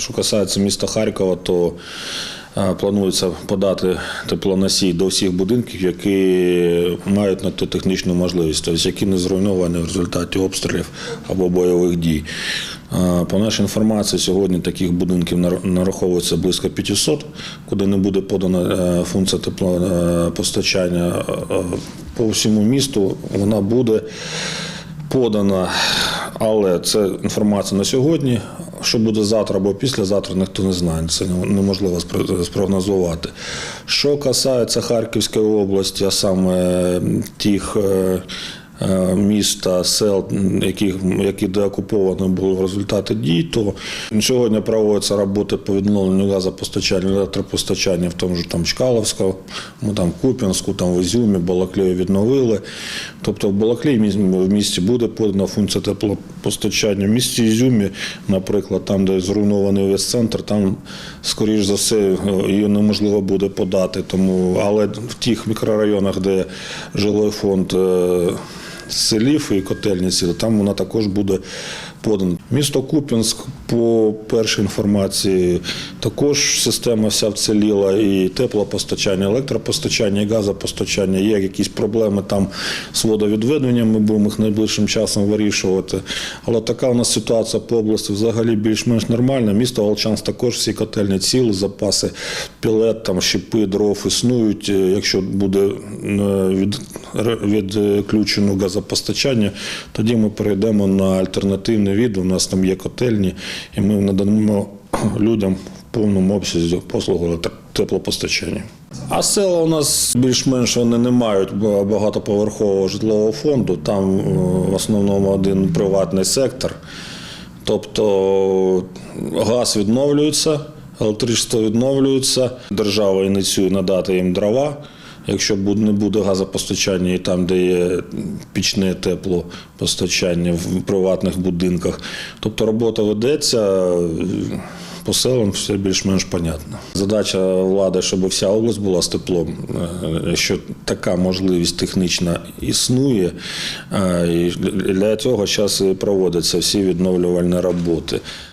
Що касається міста Харкова, то е, планується подати теплоносій до всіх будинків, які мають на то технічну можливість, тобто які не зруйновані в результаті обстрілів або бойових дій. Е, По нашій інформації, сьогодні таких будинків нар- нараховується близько 500, куди не буде подана е, функція теплопостачання по всьому місту. Вона буде подана, але це інформація на сьогодні. Що буде завтра або післязавтра, ніхто не знає. Це неможливо спрогнозувати. Що касається Харківської області, а саме тих е, е, міст та сел, які, які деокуповані були в результаті дій, то сьогодні проводяться роботи по відновленню газопостачання, електропостачання в тому ж там Чкаловську, ми там Куп'янську, там в Ізюмі, Балаклею відновили. Тобто в Балаклії в місті буде подана функція теплопостачання. В місті Ізюмі, наприклад, там, де зруйнований весь центр, там, скоріш за все, е, її неможливо буде подати. Тому, але в тих мікрорайонах, де жилий фонд е, селів і котельні сіли, там вона також буде подана. Місто Куп'янськ, по першій інформації, також система вся вціліла і теплопостачання, електропостачання, і газопостачання. Є якісь проблеми там з водовідведенням, ми будемо їх найближчим часом вирішувати. Але така у нас ситуація по області взагалі більш-менш нормальна. Місто Волчанськ також всі котельні ціли, запаси пілет, там, щепи, дров існують. Е, Якщо буде е, від, відключено газопостачання, тоді ми перейдемо на альтернативний від. У нас там є котельні, і ми надамо людям в повному обсязі послугу теплопостачання. А села у нас більш-менш вони не мають багатоповерхового житлового фонду. Там е, в основному один приватний сектор. Тобто газ відновлюється, електричество відновлюється. Держава ініціює надати їм дрова. Якщо не буде газопостачання і там, де є пічне теплопостачання в приватних будинках. Тобто робота ведеться. По селам все більш-менш понятно. Задача влади, щоб вся область була з теплом. Е, Якщо така можливість технічна існує, е, і для цього зараз і проводяться всі відновлювальні роботи.